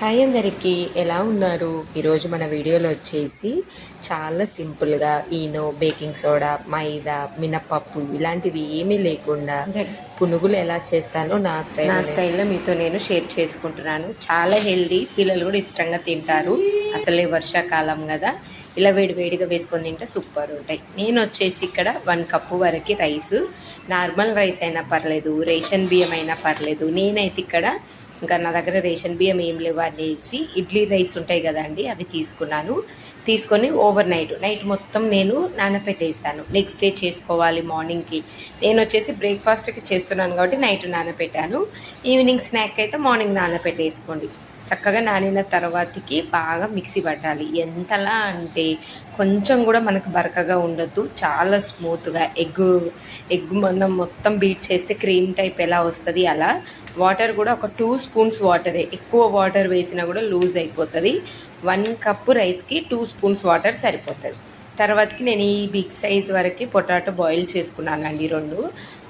Hi అందరికీ ఎలా ఉన్నారు? ఈరోజు మన వీడియోలో వచ్చేసి చాలా సింపుల్గా ఈనో బేకింగ్ సోడా మైదా మినపప్పు ఇలాంటివి ఏమీ లేకుండా పునుగులు ఎలా చేస్తానో నా స్టైల్ నా స్టైల్లో మీతో నేను షేర్ చేసుకుంటున్నాను. చాలా హెల్దీ పిల్లలు కూడా ఇష్టంగా తింటారు. అసలే వర్షాకాలం కదా. ఇలా వేడి వేడిగా వేసుకొని తింటే సూపర్ ఉంటాయి. నేను వచ్చేసి ఇక్కడ వన్ కప్పు వరకు రైస్. నార్మల్ రైస్ అయినా పర్లేదు రేషన్ బియ్యం అయినా పర్లేదు. నేనైతే ఇక్కడ ఇంకా నా దగ్గర రేషన్ బియ్యం ఏం లేవు అనేసి ఇడ్లీ రైస్ ఉంటాయి కదండి అవి తీసుకున్నాను. తీసుకొని ఓవర్ నైట్ నైట్ మొత్తం నేను నానపెట్టేసాను నెక్స్ట్ డే చేసుకోవాలి మార్నింగ్కి. నేను వచ్చేసి బ్రేక్ఫాస్ట్కి చేస్తున్నాను కాబట్టి నైట్ నానపెట్టాను. ఈవినింగ్ స్నాక్ అయితే మార్నింగ్ నానపెట్టేసుకోండి. చక్కగా నానిన తర్వాతకి బాగా మిక్సీ పట్టాలి. ఎంతలా అంటే కొంచెం కూడా మనకు బరకగా ఉండొద్దు. చాలా స్మూత్గా ఎగ్ ఎగ్ మనం మొత్తం బీట్ చేస్తే క్రీమ్ టైప్ ఎలా వస్తుంది అలా. వాటర్ కూడా ఒక టూ స్పూన్స్ వాటరే. ఎక్కువ వాటర్ వేసినా కూడా లూజ్ అయిపోతుంది. వన్ కప్పు రైస్కి టూ స్పూన్స్ వాటర్ సరిపోతుంది. తర్వాతకి నేను ఈ బిగ్ సైజ్ వరకు పొటాటో బాయిల్ చేసుకున్నానండి రెండు.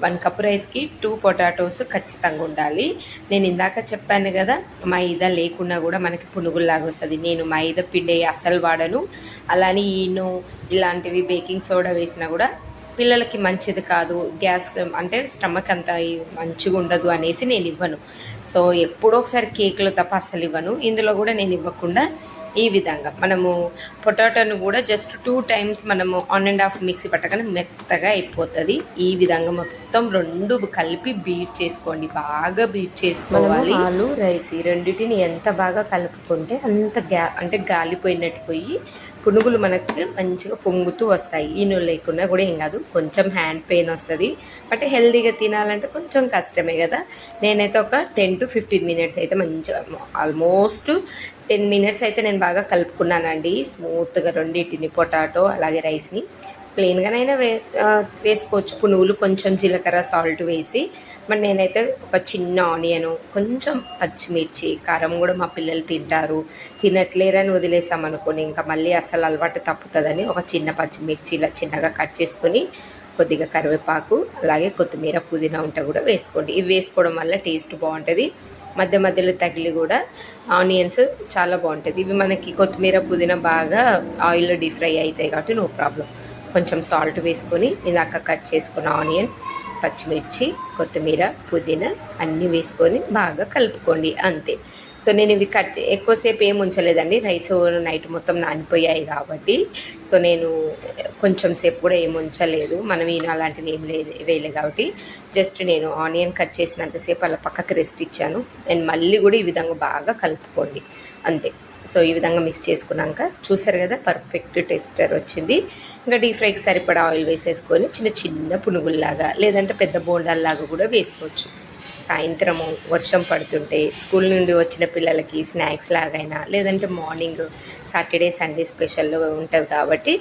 వన్ కప్ రైస్కి టూ పొటాటోస్ ఖచ్చితంగా ఉండాలి. నేను ఇందాక చెప్పాను కదా మైదా లేకున్నా కూడా మనకి పునుగుల్లాగా వస్తుంది. నేను మైదా పిండి అస్సలు వాడను. అలానే ఈను ఇలాంటివి బేకింగ్ సోడా వేసినా కూడా పిల్లలకి మంచిది కాదు. గ్యాస్ అంటే స్టమక్ అంత మంచిగా ఉండదు అనేసి నేను ఇవ్వను. సో ఎప్పుడో ఒకసారి కేకులు తప్ప అస్సలు ఇవ్వను. ఇందులో కూడా నేను ఇవ్వకుండా ఈ విధంగా మనము పొటాటోను కూడా జస్ట్ టూ టైమ్స్ మనము ఆన్ అండ్ హాఫ్ మిక్సీ పట్టగానే మెత్తగా అయిపోతుంది. ఈ విధంగా మొత్తం రెండు కలిపి బీట్ చేసుకోండి. బాగా బీట్ చేసుకోవాలి. ఆలు రైస్ ఈ రెండింటిని ఎంత బాగా కలుపుకుంటే అంత గ్యా అంటే గాలిపోయినట్టు పోయి పునుగులు మనకు మంచిగా పొంగుతూ వస్తాయి. ఈ ఈను లేకుండా కూడా ఏం కాదు. కొంచెం హ్యాండ్ పెయిన్ వస్తుంది. బట్ హెల్తీగా తినాలంటే కొంచెం కష్టమే కదా. నేనైతే ఒక టెన్ టు ఫిఫ్టీన్ మినిట్స్ అయితే మంచిగా ఆల్మోస్ట్ టెన్ మినిట్స్ అయితే నేను బాగా కలుపుకున్నానండి. స్మూత్గా రెండింటిని పొటాటో అలాగే రైస్ని. ప్లెయిన్గానైనా వే వేసుకోవచ్చు. పునుగులు కొంచెం జీలకర్ర సాల్ట్ వేసి. మరి నేనైతే ఒక చిన్న ఆనియన్ కొంచెం పచ్చిమిర్చి కారం కూడా మా పిల్లలు తింటారు. తినట్లేరని వదిలేసామనుకోని ఇంకా మళ్ళీ అసలు అలవాటు తప్పుతుందని ఒక చిన్న పచ్చిమిర్చి ఇలా చిన్నగా కట్ చేసుకొని కొద్దిగా కరివేపాకు అలాగే కొత్తిమీర పుదీనా ఉంటే కూడా వేసుకోండి. ఇవి వేసుకోవడం వల్ల టేస్ట్ బాగుంటుంది. మధ్య మధ్యలో తగిలి కూడా ఆనియన్స్ చాలా బాగుంటుంది ఇవి మనకి కొత్తిమీర పుదీనా బాగా ఆయిల్లో డీప్ ఫ్రై అవుతాయి కాబట్టి నో ప్రాబ్లం. కొంచెం సాల్ట్ వేసుకొని ఇందాక కట్ చేసుకున్న ఆనియన్ పచ్చిమిర్చి కొత్తిమీర పుదీనా అన్నీ వేసుకొని బాగా కలుపుకోండి అంతే. సో నేను ఇవి కట్ ఎక్కువసేపు ఏం ఉంచలేదండి. రైస్ నైట్ మొత్తం నానిపోయాయి కాబట్టి. సో నేను కొంచెం సేపు కూడా ఏమి ఉంచలేదు. మనం ఈయన అలాంటివి ఏం లేదు వేయలేదు కాబట్టి జస్ట్ నేను ఆనియన్ కట్ చేసినంతసేపు అలా పక్కకి రెస్ట్ ఇచ్చాను. అండ్ మళ్ళీ కూడా ఈ విధంగా బాగా కలుపుకోండి. అంతే. సో ఈ విధంగా మిక్స్ చేసుకున్నాక చూసారు కదా పర్ఫెక్ట్ టెస్టర్ వచ్చింది. ఇంకా డీప్ ఫ్రైకి సరిపడా ఆయిల్ వేసేసుకొని చిన్న చిన్న పునుగుల్లాగా లేదంటే పెద్ద బోండాల్లాగా కూడా వేసుకోవచ్చు. సాయంత్రము వర్షం పడుతుంటే స్కూల్ నుండి వచ్చిన పిల్లలకి స్నాక్స్ లాగైనా లేదంటే మార్నింగ్ సాటర్డే సండే స్పెషల్లో ఉంటుంది కాబట్టి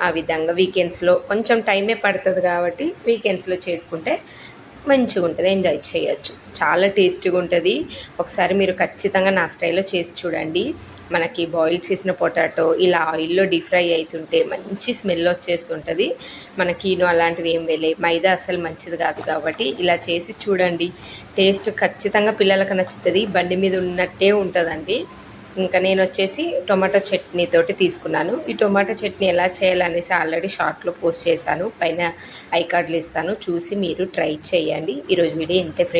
ఆ విధంగా వీకెండ్స్లో కొంచెం టైమే పడుతుంది కాబట్టి వీకెండ్స్లో చేసుకుంటే మంచిగా ఉంటుంది ఎంజాయ్ చేయొచ్చు. చాలా టేస్టీగా ఉంటుంది. ఒకసారి మీరు ఖచ్చితంగా నా స్టైల్లో చేసి చూడండి. మనకి బాయిల్ చేసిన పొటాటో ఇలా ఆయిల్లో డీప్ ఫ్రై అవుతుంటే మంచి స్మెల్ వచ్చేస్తుంటుంది. మనకి ఈనో అలాంటివి ఏం వేలే మైదా అసలు మంచిది కాదు కాబట్టి ఇలా చేసి చూడండి. టేస్ట్ ఖచ్చితంగా పిల్లలకు నచ్చుతుంది. బండి మీద ఉన్నట్టే ఉంటుందండి. ఇంకా నేను వచ్చేసి టొమాటో చట్నీ తోటి తీసుకున్నాను. ఈ టొమాటో చట్నీ ఎలా చేయాలనేసి ఆల్రెడీ షార్ట్లో పోస్ట్ చేశాను. పైన ఐ కార్డులు ఇస్తాను. చూసి మీరు ట్రై చేయండి. ఈరోజు వీడియో ఇంతే